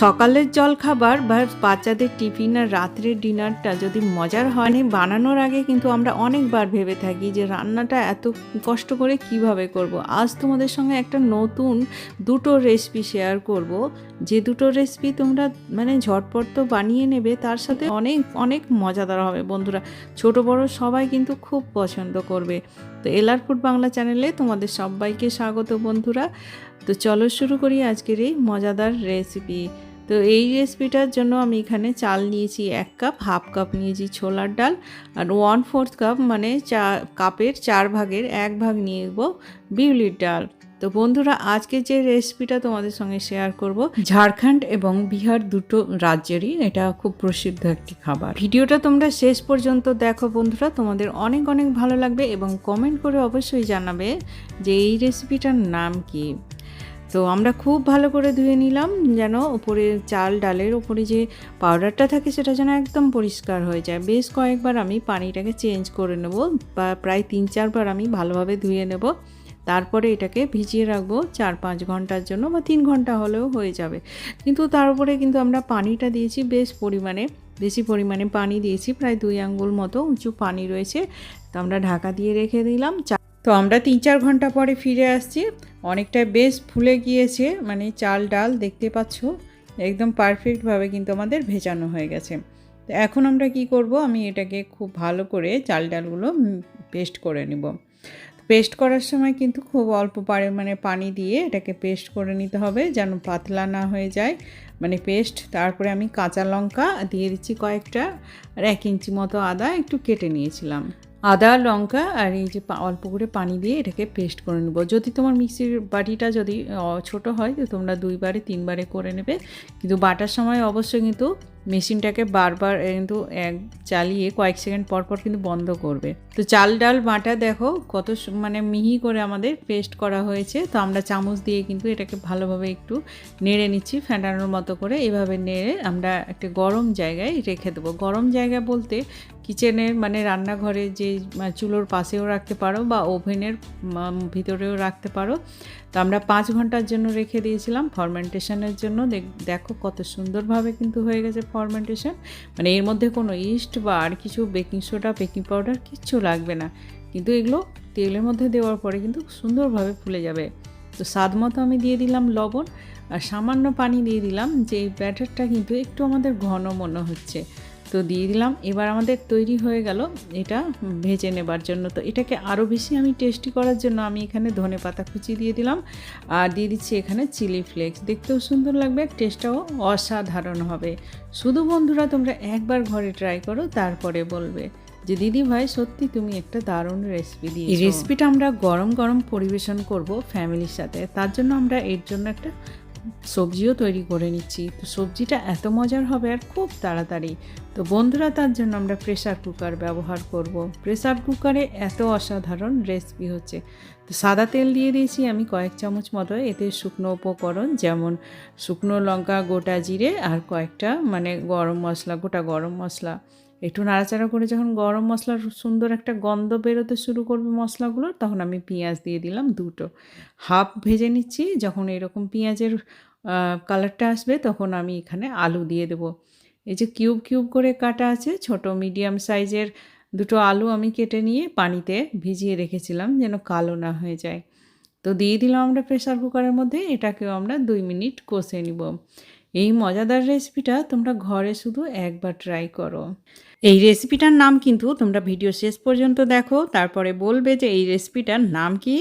সকালের জলখাবার বা বাচ্চাদের টিফিন আর রাত্রের ডিনারটা যদি মজার হয় মানে বানানোর আগে কিন্তু আমরা অনেকবার ভেবে থাকি যে রান্নাটা এত কষ্ট করে কীভাবে করব। আজ তোমাদের সঙ্গে একটা নতুন দুটো রেসিপি শেয়ার করব। যে দুটো রেসিপি তোমরা মানে ঝটপট তো বানিয়ে নেবে, তার সাথে অনেক অনেক মজাদার হবে বন্ধুরা। ছোট, বড় সবাই কিন্তু খুব পছন্দ করবে। তো এলার ফুড বাংলা চ্যানেলে তোমাদের সবাইকে স্বাগত বন্ধুরা। তো চলো শুরু করি আজকের এই মজাদার রেসিপি তো এই রেসিপিটার জন্য আমি এখানে চাল নিয়েছি এক কাপ হাফ কাপ নিয়েছি ছোলার ডাল আর ওয়ান ফোর্থ কাপ মানে চা কাপের চার ভাগের এক ভাগ নিয়ে নেব বিউলির ডাল। তো বন্ধুরা, আজকে যে রেসিপিটা তোমাদের সঙ্গে শেয়ার করব, ঝাড়খণ্ড এবং বিহার দুটো রাজ্যেরই এটা খুব প্রসিদ্ধ একটি খাবার। ভিডিওটা তোমরা শেষ পর্যন্ত দেখো বন্ধুরা, তোমাদের অনেক অনেক ভালো লাগবে এবং কমেন্ট করে অবশ্যই জানাবে যে এই রেসিপিটার নাম কি। তো আমরা খুব ভালো করে ধুয়ে নিলাম, যেন ওপরে চাল ডালের ওপরে যে পাউডারটা থাকে সেটা যেন একদম পরিষ্কার হয়ে যায়। বেশ কয়েকবার আমি পানিটাকে চেঞ্জ করে নেব, বা প্রায় তিন চারবার আমি ভালোভাবে ধুয়ে নেব। তারপরে এটাকে ভিজিয়ে রাখব চার পাঁচ ঘণ্টার জন্য, বা তিন ঘণ্টা হলেও হয়ে যাবে। কিন্তু তার উপরে কিন্তু আমরা পানিটা দিয়েছি বেশ পরিমাণে, বেশি পরিমাণে পানি দিয়েছি, প্রায় দুই আঙ্গুল মতো উঁচু পানি রয়েছে। তো আমরা ঢাকা দিয়ে রেখে দিলাম। তো আমরা তিন চার ঘণ্টা পরে ফিরে আসছি। অনেকটা বেশ ফুলে গিয়েছে মানে চাল ডাল দেখতে পাচ্ছ, একদম পারফেক্টভাবে কিন্তু আমাদের ভেজানো হয়ে গেছে। তো এখন আমরা কি করব, আমি এটাকে খুব ভালো করে চাল ডালগুলো পেস্ট করে নিব। পেস্ট করার সময় কিন্তু খুব অল্প পরিমাণে পানি দিয়ে এটাকে পেস্ট করে নিতে হবে, যেন পাতলা না হয়ে যায়। মানে পেস্ট, তারপরে আমি কাঁচা লঙ্কা দিয়ে দিচ্ছি কয়েকটা, আর এক ইঞ্চি মতো আদা একটু কেটে নিয়েছিলাম। আদা, লঙ্কা আর এই যে অল্প করে পানি দিয়ে এটাকে পেস্ট করে নেব। যদি তোমার মিক্সির বাটিটা যদি ছোট হয়, তো তোমরা দুইবারে, তিনবারে করে নেবে। কিন্তু বাটার সময় অবশ্যই কিন্তু মেশিনটাকে বারবার কিন্তু এক, চালিয়ে কয়েক সেকেন্ড পর পর কিন্তু বন্ধ করবে। তো চাল ডাল বাটা দেখো কত মানে মিহি করে আমাদের পেস্ট করা হয়েছে। তো আমরা চামচ দিয়ে কিন্তু এটাকে ভালোভাবে একটু নেড়ে নিচ্ছি ফ্যাটানোর মতো করে। এভাবে নেড়ে আমরা একটা গরম জায়গায় রেখে দেবো। গরম জায়গা বলতে কিচেনের মানে রান্নাঘরে যে চুলোর পাশেও রাখতে পারো বা ওভেনের ভিতরেও রাখতে পারো। তো আমরা পাঁচ ঘণ্টার জন্য রেখে দিয়েছিলাম ফরমেন্টেশনের জন্য। দেখো কত সুন্দরভাবে কিন্তু হয়ে গেছে ফরমেন্টেশন মানে এর মধ্যে কোনো ইস্ট বা আর কিছু বেকিং সোডা বেকিং পাউডার কিচ্ছু লাগবে না। কিন্তু এগুলো তেলের মধ্যে দেওয়ার পরে কিন্তু সুন্দরভাবে ফুলে যাবে। তো স্বাদ মতো আমি দিয়ে দিলাম লবণ আর সামান্য পানি দিয়ে দিলাম যে এই ব্যাটারটা কিন্তু একটু আমাদের ঘন মনে হচ্ছে। তো দিয়ে দিলাম। এবার আমাদের তৈরি হয়ে গেল এটা ভেজে নেবার জন্য। তো এটাকে আরও বেশি আমি টেস্টি করার জন্য আমি এখানে ধনে পাতা কুচি দিয়ে দিলাম। আর দিয়ে দিচ্ছি এখানে চিলি ফ্লেক্স দেখতেও সুন্দর লাগবে টেস্টটাও অসাধারণ হবে। শুধু বন্ধুরা, তোমরা একবার ঘরে ট্রাই করো, তারপরে বলবে যে, দিদি ভাই, সত্যি তুমি একটা দারুণ রেসিপি দিয়ে এই রেসিপিটা আমরা গরম গরম পরিবেশন করব ফ্যামিলির সাথে। তার জন্য আমরা এর জন্য একটা সবজিও তৈরি করে নিচ্ছি। তো সবজিটা এত মজার হবে আর খুব তাড়াতাড়ি। তো বন্ধুরা, তার জন্য আমরা প্রেশার কুকার ব্যবহার করব। প্রেশার কুকারে এত অসাধারণ রেসিপি হচ্ছে। তো সাদা তেল দিয়ে দিয়েছি আমি কয়েক চামচ মতো। এতে শুকনো উপকরণ যেমন শুকনো লঙ্কা, গোটা জিরে আর কয়েকটা মানে গরম মশলা, গোটা গরম মশলা। একটু নাড়াচাড়া করে যখন গরম মশলার সুন্দর একটা গন্ধ বেরোতে শুরু করবে মশলাগুলো, তখন আমি পেঁয়াজ দিয়ে দিলাম দুটো। হাফ ভেজে নিচ্ছি, যখন এরকম পেঁয়াজের কালারটা আসবে তখন আমি এখানে আলু দিয়ে দেবো। এই যে কিউব কিউব করে কাটা আছে, ছোট মিডিয়াম সাইজের দুটো আলু আমি কেটে নিয়ে পানিতে ভিজিয়ে রেখেছিলাম যেন কালো না হয়ে যায়। তো দিয়ে দিলাম আমরা প্রেশার কুকারের মধ্যে, এটাকেও আমরা দুই মিনিট কষে নিব। এই মজাদার রেসিপিটা তোমরা ঘরে শুধু একবার ট্রাই করো। এই রেসিপিটার নাম কিন্তু তোমরা ভিডিও শেষ পর্যন্ত দেখো, তারপরে বলবে যে এই রেসিপিটার নাম কি,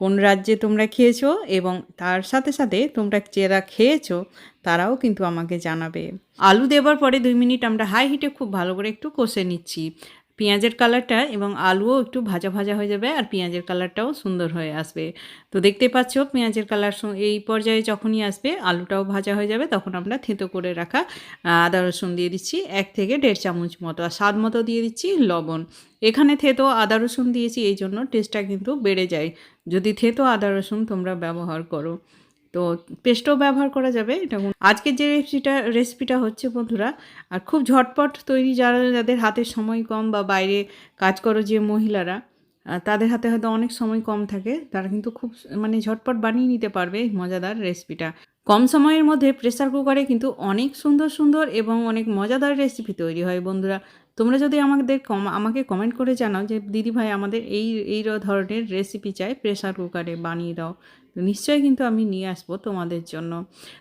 কোন রাজ্যে তোমরা খেয়েছো এবং তার সাথে সাথে তোমরা যারা খেয়েছো তারাও কিন্তু আমাকে জানাবে। আলু দেবার পরে দুই মিনিট আমরা হাই হিটে খুব ভালো করে একটু কষে নিচ্ছি। পেঁয়াজের কালারটা এবং আলুও একটু ভাজা ভাজা হয়ে যাবে আর পেঁয়াজের কালারটাও সুন্দর হয়ে আসবে। তো দেখতে পাচ্ছ পেঁয়াজের কালার এই পর্যায়ে যখনই আসবে আলুটাও ভাজা হয়ে যাবে তখন আমরা থেঁতো করে রাখা আদা, রসুন দিয়ে দিচ্ছি এক থেকে দেড় চামচ মতো। আর স্বাদ মতো দিয়ে দিচ্ছি লবণ। এখানে থেতো, আদা, রসুন দিয়েছি এই জন্য টেস্টটা কিন্তু বেড়ে যায়। যদি থেতো, আদা, রসুন তোমরা ব্যবহার করো। তো পেস্টও ব্যবহার করা যাবে, এটা আজকের যে রেসিপিটা রেসিপিটা হচ্ছে বন্ধুরা, আর খুব ঝটপট তৈরি যারা, যাদের হাতে সময় কম বা বাইরে কাজ করো যে মহিলারা তাদের হাতে হয়তো অনেক সময় কম থাকে, তারা কিন্তু খুব মানে ঝটপট বানিয়ে নিতে পারবে মজাদার রেসিপিটা কম সময়ের মধ্যে প্রেসার কুকারে কিন্তু অনেক সুন্দর সুন্দর এবং অনেক মজাদার রেসিপি তৈরি হয় বন্ধুরা। তোমরা যদি আমাদের কম, আমাকে কমেন্ট করে জানাও যে দিদি ভাই আমাদের এই এই ধরনের রেসিপি চাই প্রেসার কুকারে বানিয়ে দাও। নিশ্চয়ই কিন্তু আমি নিয়ে আসব তোমাদের জন্য।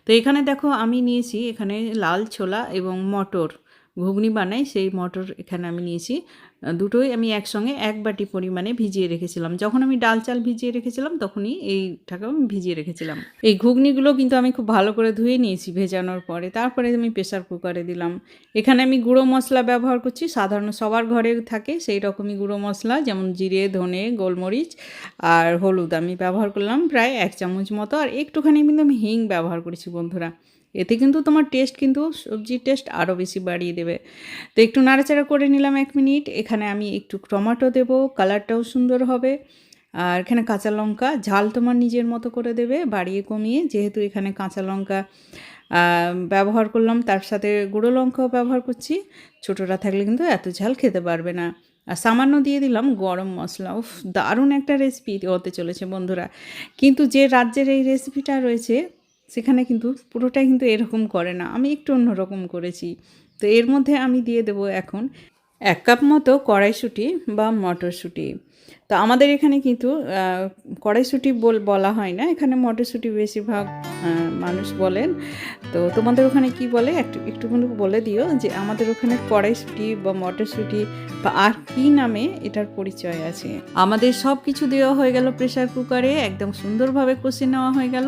তো এখানে দেখো আমি নিয়েছি এখানে লাল ছোলা এবং মটর। ঘুগনি বানাই, সেই মটর এখানে আমি নিয়েছি। দুটোই আমি একসঙ্গে এক বাটি পরিমাণে ভিজিয়ে রেখেছিলাম। যখন আমি ডাল চাল ভিজিয়ে রেখেছিলাম, তখনই এইটাকে আমি ভিজিয়ে রেখেছিলাম। এই ঘুগনিগুলো কিন্তু আমি খুব ভালো করে ধুয়ে নিয়েছি ভেজানোর পরে। তারপরে আমি প্রেসার কুকারে দিলাম। এখানে আমি গুঁড়ো মশলা ব্যবহার করছি। সাধারণ সবার ঘরে থাকে সেই রকমই গুঁড়ো মশলা, যেমন জিরে, ধনে, গোলমরিচ আর হলুদ আমি ব্যবহার করলাম প্রায় এক চামচ মতো। আর একটুখানি কিন্তু আমি হিং ব্যবহার করেছি বন্ধুরা। এতে কিন্তু তোমার টেস্ট কিন্তু সবজির টেস্ট আরও বেশি বাড়িয়ে দেবে। তো একটু নাড়াচাড়া করে নিলাম এক মিনিট। এখানে আমি একটু টমাটো দেবো কালারটাও সুন্দর হবে। আর এখানে কাঁচা লঙ্কা, ঝাল তোমার নিজের মতো করে দেবে, বাড়িয়ে কমিয়ে। যেহেতু এখানে কাঁচা লঙ্কা ব্যবহার করলাম, তার সাথে গুঁড়ো লঙ্কাও ব্যবহার করছি। ছোটোরা থাকলে কিন্তু এত ঝাল খেতে পারবে না। আর সামান্য দিয়ে দিলাম গরম মশলা। উফ, দারুণ একটা রেসিপি হতে চলেছে বন্ধুরা। কিন্তু যে রাজ্যের এই রেসিপিটা রয়েছে সেখানে কিন্তু পুরোটাই কিন্তু এরকম করে না। আমি একটু অন্যরকম করেছি। তো এর মধ্যে আমি দিয়ে দেব এখন এক কাপ মতো কড়াইশুঁটি বা মটরশুঁটি। তো আমাদের এখানে কিন্তু কড়াইশুঁটি বল, বলা হয় না। এখানে মটরশুঁটি বেশিরভাগ মানুষ বলেন। তো তোমাদের ওখানে কি বলে? একটু একটুখানি বলে দিও যে আমাদের ওখানে কড়াইশুঁটি বা মটরশুঁটি বা আর কি নামে এটার পরিচয় আছে? আমাদের সব কিছু দেওয়া হয়ে গেল প্রেশার কুকারে, একদম সুন্দরভাবে কষে নেওয়া হয়ে গেল।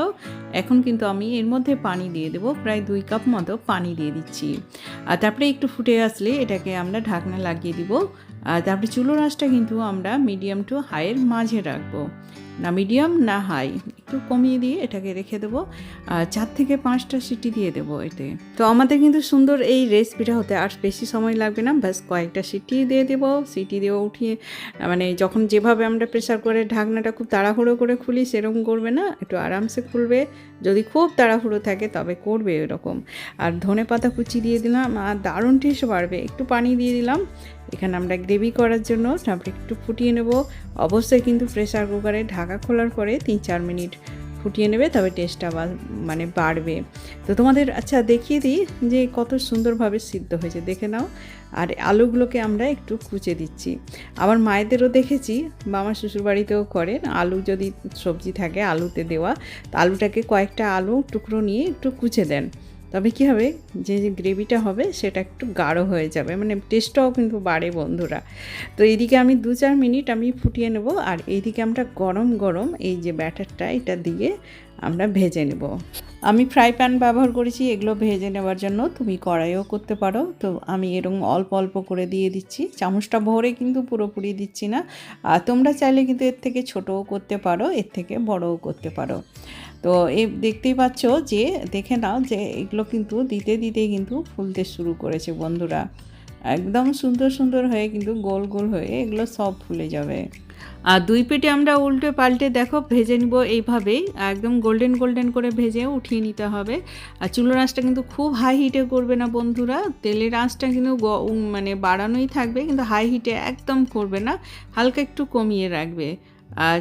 এখন কিন্তু আমি এর মধ্যে পানি দিয়ে দেবো, প্রায় দুই কাপ মতো পানি দিয়ে দিচ্ছি। আর তারপরে একটু ফুটে আসলে এটাকে আমরা ঢাকনা লাগিয়ে দিব। আর তারপরে চুলো রাসটা কিন্তু আমরা মিডিয়াম টু হাইয়ের মাঝে রাখব। না মিডিয়াম না হাই একটু কমিয়ে দিয়ে এটাকে রেখে দেবো। আর চার থেকে পাঁচটা সিটি দিয়ে দেবো এতে। তো আমাদের কিন্তু সুন্দর এই রেসিপিটা হতে আর বেশি সময় লাগবে না। ব্যাস কয়েকটা সিটি দিয়ে দেবো। সিটি দিয়ে উঠিয়ে মানে যখন যেভাবে আমরা প্রেসার করে ঢাকনাটা খুব তাড়াহুড়ো করে খুলি সেরকম করবে না। একটু আরামসে খুলবে। যদি খুব তাড়াহুড়ো থাকে তবে করবে এরকম। আর ধনে পাতা কুচি দিয়ে দিলাম। আর দারুণ টেস্ট বাড়বে। একটু পানি দিয়ে দিলাম। এখানে আমরা গ্রেভি করার জন্য তারপরে একটু ফুটিয়ে নেব। অবশ্যই কিন্তু প্রেসার কুকারে ঢাকা খোলার পরে তিন চার মিনিট ফুটিয়ে নেবে, তবে টেস্টটা মানে বাড়বে। তো তোমাদের আচ্ছা দেখিয়ে দিই যে কত সুন্দরভাবে সিদ্ধ হয়েছে, দেখে নাও। আর আলুগুলোকে আমরা একটু কুচে দিচ্ছি। আমার মায়েদেরও দেখেছি বা আমার শ্বশুরবাড়িতেও করেন, আলু যদি সবজি থাকে আলুতে দেওয়া, তো আলুটাকে কয়েকটা আলু টুকরো নিয়ে একটু কুচে দেন। তবে কী হবে? যে গ্রেভিটা হবে সেটা একটু গাঢ় হয়ে যাবে। মানে টেস্টটাও কিন্তু বাড়ে বন্ধুরা। তো এইদিকে আমি দু চার মিনিট আমি ফুটিয়ে নেব আর এইদিকে আমরা গরম গরম এই যে ব্যাটারটা এটা দিয়ে আমরা ভেজে নেব। আমি ফ্রাই প্যান ব্যবহার করেছি, এগুলো ভেজে নেওয়ার জন্য। তুমি কড়াইও করতে পারো। তো আমি এরকম অল্প অল্প করে দিয়ে দিচ্ছি। চামচটা ভরে কিন্তু পুরোপুরি দিচ্ছি না। আর তোমরা চাইলে কিন্তু এর থেকে ছোটও করতে পারো, এর থেকে বড়ও করতে পারো। তো এই দেখতেই পাচ্ছ যে, দেখে নাও যে এগুলো কিন্তু দিতে দিতে কিন্তু ফুলতে শুরু করেছে বন্ধুরা। একদম সুন্দর সুন্দর হয়ে কিন্তু গোল গোল হয়ে এগুলো সব ফুলে যাবে। আর দুই পেটে আমরা উল্টে পাল্টে দেখো ভেজে নিব এইভাবেই। একদম গোল্ডেন গোল্ডেন করে ভেজে উঠিয়ে নিতে হবে। আর চুলোর আঁচটা কিন্তু খুব হাই হিটে করবে না বন্ধুরা। তেলের আঁচটা কিন্তু মানে বাড়ানোই থাকবে, কিন্তু হাই হিটে একদম করবে না। হালকা একটু কমিয়ে রাখবে।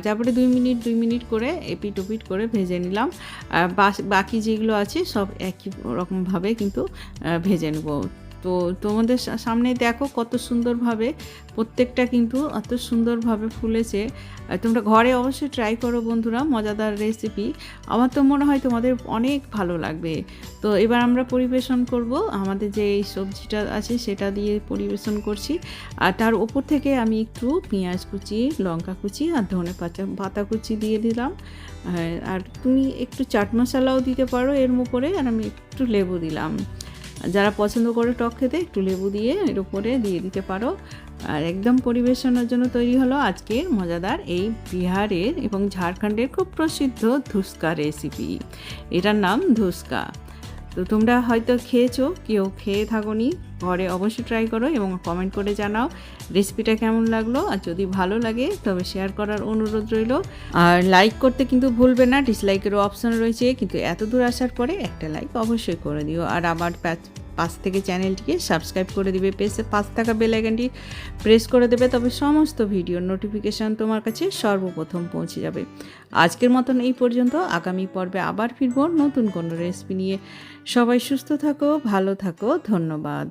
তারপরে দুই মিনিট দুই মিনিট করে এপিট ওপিট করে ভেজে নিলাম। বাকি যেগুলো আছে সব একই রকমভাবে কিন্তু ভেজে নেব। তো তোমাদের সামনে দেখো কত সুন্দরভাবে, প্রত্যেকটা কিন্তু এত সুন্দরভাবে ফুলেছে। তোমরা ঘরে অবশ্যই ট্রাই করো বন্ধুরা, মজাদার রেসিপি আমার তো মনে হয় তোমাদের অনেক ভালো লাগবে। তো এবার আমরা পরিবেশন করব। আমাদের যে এই সবজিটা আছে সেটা দিয়ে পরিবেশন করছি। আর তার ওপর থেকে আমি একটু পেঁয়াজ কুচি, লঙ্কা কুচি আর ধনে পাতা পাতা কুচি দিয়ে দিলাম। আর- আর তুমি একটু চাট মশলাও দিতে পারো এর উপরে, আর আমি একটু লেবু দিলাম। যারা পছন্দ করে টক খেতে, একটু লেবু দিয়ে এর উপরে দিয়ে দিতে পারো। আর একদম পরিবেশনের জন্য তৈরি হলো আজকের মজাদার এই বিহারের এবং ঝাড়খণ্ডের খুব প্রসিদ্ধ ধুস্কা রেসিপি এটার নাম ধুস্কা। তো তোমরা হয়তো খেয়েছো, কেউ খেয়ে থাকোনি, ঘরে অবশ্যই ট্রাই করো এবং কমেন্ট করে জানাও রেসিপিটা কেমন লাগল, আর যদি ভালো লাগে তবে শেয়ার করার অনুরোধ রইল। আর লাইক করতে কিন্তু ভুলবে না ডিসলাইকেরও অপশন রয়েছে, কিন্তু এত দূর আসার পরে একটা লাইক অবশ্যই করে দিও। আর আমার পাশ থেকে চ্যানেলটিকে সাবস্ক্রাইব করে দিবে পেসে পাঁচ থাকা বেল আইকনটি প্রেস করে দেবে, তবে সমস্ত ভিডিওর নোটিফিকেশান তোমার কাছে সর্বপ্রথম পৌঁছে যাবে। আজকের মতন এই পর্যন্ত, আগামী পর্বে আবার ফিরব নতুন কোনো রেসিপি নিয়ে। সবাই সুস্থ থাকো, ভালো থাকো, ধন্যবাদ।